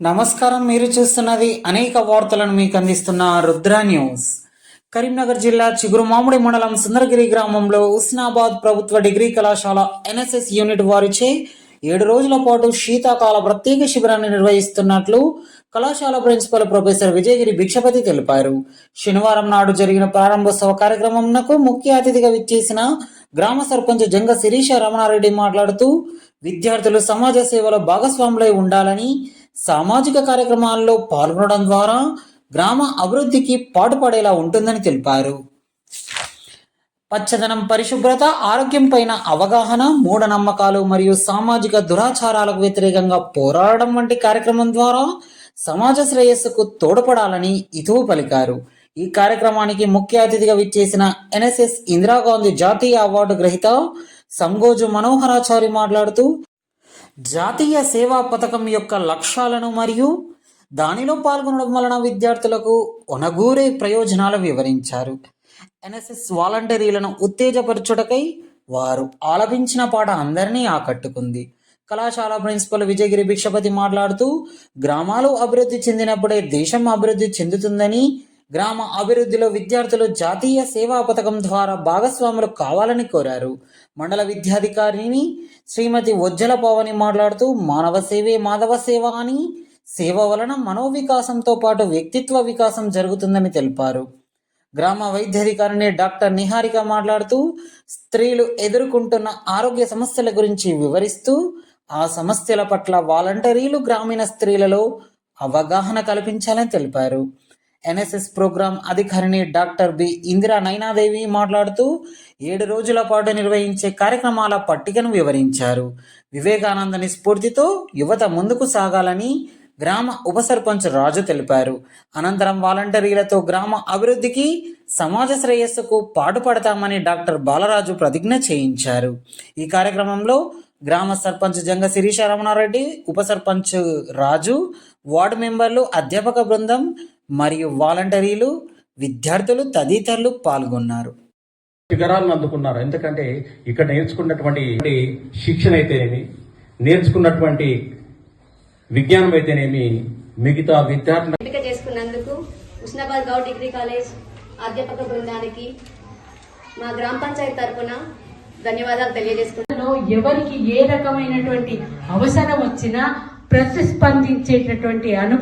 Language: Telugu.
నమస్కారం మీరు చూస్తున్నది అనేక వార్తలను మీకు అందిస్తున్న రుద్ర న్యూస్. కరీంనగర్ జిల్లా చిగురుమామిడి మండలం సుందరగిరి గ్రామంలో ఉస్నాబాద్ ప్రభుత్వ డిగ్రీ కళాశాల ఎన్ఎస్ఎస్ యూనిట్ వారిచే ఏడు రోజుల పాటు శీతాకాల ప్రత్యేక శిబిరాన్ని నిర్వహిస్తున్నట్లు కళాశాల ప్రిన్సిపల్ ప్రొఫెసర్ విజయగిరి భిక్షపతి తెలిపారు. శనివారం నాడు జరిగిన ప్రారంభోత్సవ కార్యక్రమంకు ముఖ్య అతిథిగా విచ్చేసిన గ్రామ సర్పంచ్ జంగ శిరీష రమణారెడ్డి మాట్లాడుతూ విద్యార్థులు సమాజ సేవలో భాగస్వాములై ఉండాలని సామాజిక కార్యక్రమాల్లో పాల్గొనడం ద్వారా గ్రామ అభివృద్ధికి పాటుపడేలా ఉంటుందని తెలిపారు. పచ్చదనం పరిశుభ్రత ఆరోగ్యం పైన అవగాహన మూఢనమ్మకాలు మరియు సామాజిక దురాచారాలకు వ్యతిరేకంగా పోరాడడం వంటి కార్యక్రమం ద్వారా సమాజ శ్రేయస్సుకు తోడ్పడాలని ఇతువు పలికారు. ఈ కార్యక్రమానికి ముఖ్య అతిథిగా విచ్చేసిన ఎన్ఎస్ఎస్ ఇందిరాగాంధీ జాతీయ అవార్డు గ్రహీత సంగోజు మనోహరాచారి మాట్లాడుతూ జాతీయ సేవా పథకం యొక్క లక్ష్యాలను మరియు దానిలో పాల్గొనడం వలన విద్యార్థులకు ఒనగూరే ప్రయోజనాలు వివరించారు. ఎన్ఎస్ఎస్ వాలంటీర్లను ఉత్తేజపరచుటకై వారు ఆలపించిన పాట అందరినీ ఆకట్టుకుంది. కళాశాల ప్రిన్సిపల్ విజయగిరి భిక్షపతి మాట్లాడుతూ గ్రామాలు అభివృద్ధి చెందినప్పుడే దేశం అభివృద్ధి చెందుతుందని గ్రామ అభివృద్ధిలో విద్యార్థులు జాతీయ సేవా పథకం ద్వారా భాగస్వాములు కావాలని కోరారు. మండల విద్యాధికారిని శ్రీమతి ఉజ్జల పవని మాట్లాడుతూ మానవ సేవే మాధవ సేవ అని సేవ వలన మనోవికాసంతో పాటు వ్యక్తిత్వ వికాసం జరుగుతుందని తెలిపారు. గ్రామ వైద్యాధికారిని డాక్టర్ నిహారిక మాట్లాడుతూ స్త్రీలు ఎదుర్కొంటున్న ఆరోగ్య సమస్యల గురించి వివరిస్తూ ఆ సమస్యల పట్ల వాలంటరీలు గ్రామీణ స్త్రీలలో అవగాహన కల్పించాలని తెలిపారు. ఎన్ఎస్ఎస్ ప్రోగ్రాం అధికారిణి డాక్టర్ బి ఇందిరా నైనాదేవి మాట్లాడుతూ ఏడు రోజుల పాటు నిర్వహించే కార్యక్రమాల పట్టికను వివరించారు. వివేకానందని స్ఫూర్తితో యువత ముందుకు సాగాలని గ్రామ ఉప సర్పంచ్ రాజు తెలిపారు. అనంతరం వాలంటీర్లతో గ్రామ అభివృద్ధికి సమాజ శ్రేయస్సుకు పాటుపడతామని డాక్టర్ బాలరాజు ప్రతిజ్ఞ చేయించారు. ఈ కార్యక్రమంలో గ్రామ సర్పంచ్ జంగ శిరీష రమణారెడ్డి ఉప సర్పంచ్ రాజు వార్డు మెంబర్లు అధ్యాపక బృందం మరియు వాలంటీర్లు విద్యార్థులు తదితరులు పాల్గొన్నారు. శిఖరాలను అందుకున్నారు. ఎందుకంటే ఇక్కడ నేర్చుకున్నటువంటి శిక్షణ అయితేనేమి నేర్చుకున్నటువంటి విజ్ఞానం అయితేనేమి మిగతా విద్యార్థుల ఎంపిక చేసుకున్నందుకు ఉస్నాబాద్ గౌడ్ డిగ్రీ కాలేజ్ అధ్యాపక బృందానికి మా గ్రామ పంచాయతీ తరఫున ధన్యవాదాలు తెలియజేసుకుంటున్నాను. ఎవరికి ఏ రకమైనటువంటి అవసరం వచ్చినా ప్రతిస్పందించేటటువంటి అను